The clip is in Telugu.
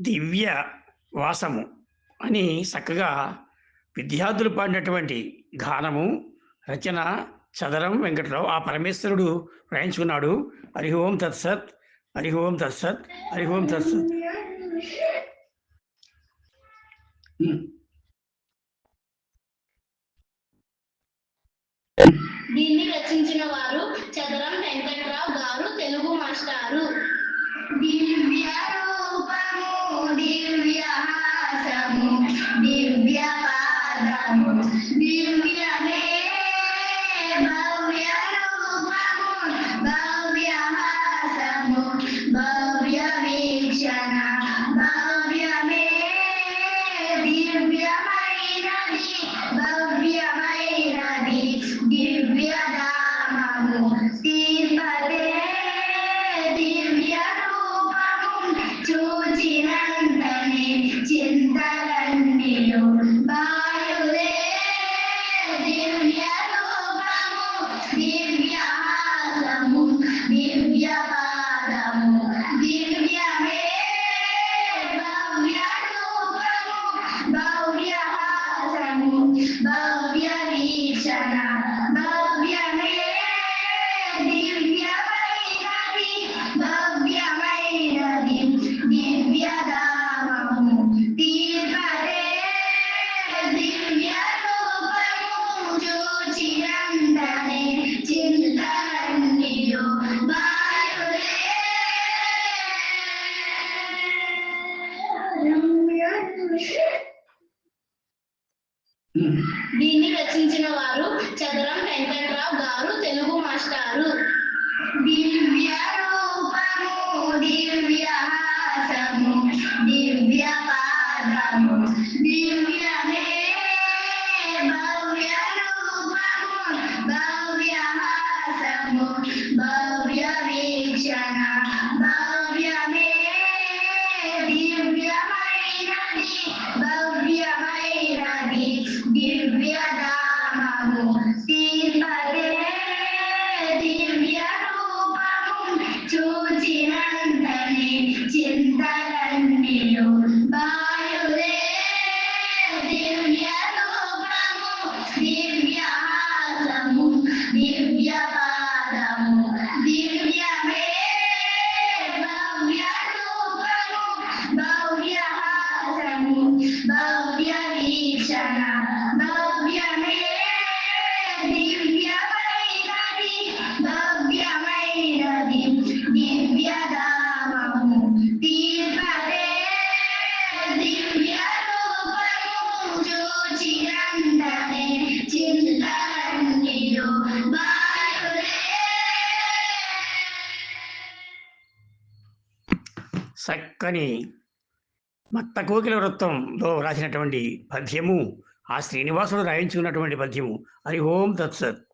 దివ్య వాసము అని చక్కగా విద్యార్థులు పాడినటువంటి గానము రచన చదరం వెంకటరావు ఆ పరమేశ్వరుడు వ్రాయించుకున్నాడు. హరి ఓం తత్సత్ హరి ఓం తత్సత్ హరి ఓం తత్సత్. దీన్ని రచించిన వారు နာမောမြတ် దీన్ని రచించిన వారు చదరం వెంకట్రావు గారు తెలుగు మాస్టారు. దివ్య రూపము దివ్య దివ్య పాదము దివ్య Bíblia చక్కని మత్త కోకిల వృత్తంలో రాసినటువంటి పద్యము ఆ శ్రీనివాసుడు రాయించుకున్నటువంటి పద్యము. హరి ఓం తత్సత్.